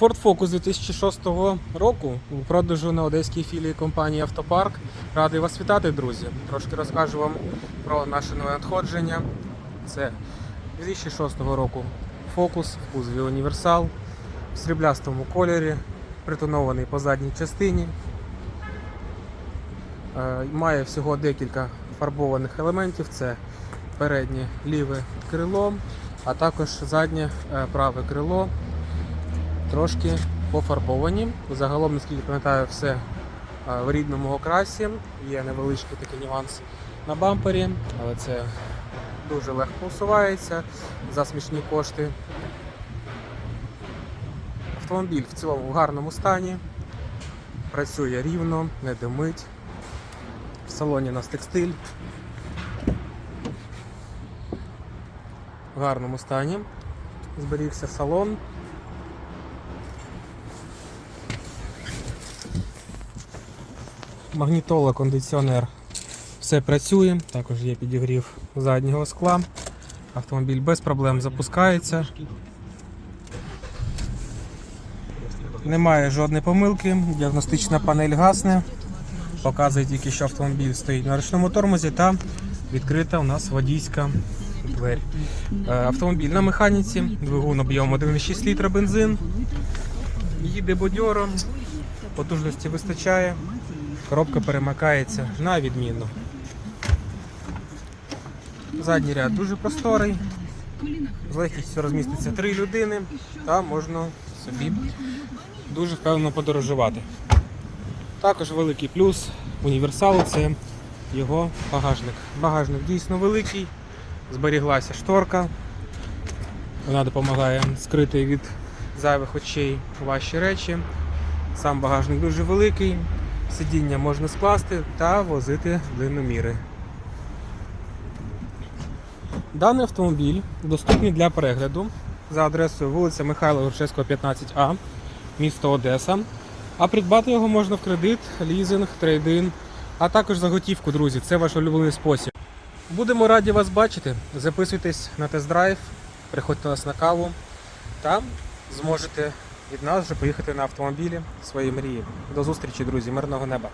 Ford Focus 2006 року у продажу на одеській філії компанії Автопарк. Радий вас вітати, друзі. Трошки розкажу вам про наше нове надходження. Це 2006 року Focus в кузові універсал в сріблястому кольорі, притонований по задній частині. Е, Має всього декілька фарбованих елементів. Це переднє ліве крило, а також заднє е, праве крило трошки пофарбовані. Загалом, наскільки пам'ятаю, все е, в рідному окрасі. Є невеличкий такий нюанс на бампері, але це дуже легко усувається за смішні кошти. Автомобіль в цілому в гарному стані, працює рівно, не димить. В салоні у нас текстиль. В гарному стані. Зберігся салон. Магнітола, кондиціонер. Все працює, також є підігрів заднього скла. Автомобіль без проблем запускається. Немає жодної помилки, діагностична панель гасне. Показує тільки, що автомобіль стоїть на ручному тормозі та відкрита у нас водійська двері. Е, Автомобіль на механіці, двигун об'ємом 1,6 літра бензин. Їде бодьоро, потужності вистачає, коробка перемикається на відмінно. Задній ряд дуже просторий. З легкістю розміститься три людини та можна собі дуже впевнено подорожувати. Також великий плюс універсалу це його багажник. Багажник дійсно великий, зберіглася шторка. Вона допомагає скрити від зайвих очей ваші речі. Сам багажник дуже великий, сидіння можна скласти та возити длинноміри. Даний автомобіль доступний для перегляду за адресою вулиця Михайла Грушевського, 15А, місто Одеса. А придбати його можна в кредит, лізинг, трейдин, а також за готівку, друзі. Це ваш улюблений спосіб. Будемо раді вас бачити. Записуйтесь на тест-драйв, приходьте нас на каву та зможете від нас вже поїхати на автомобілі свої мрії. До зустрічі, друзі, мирного неба!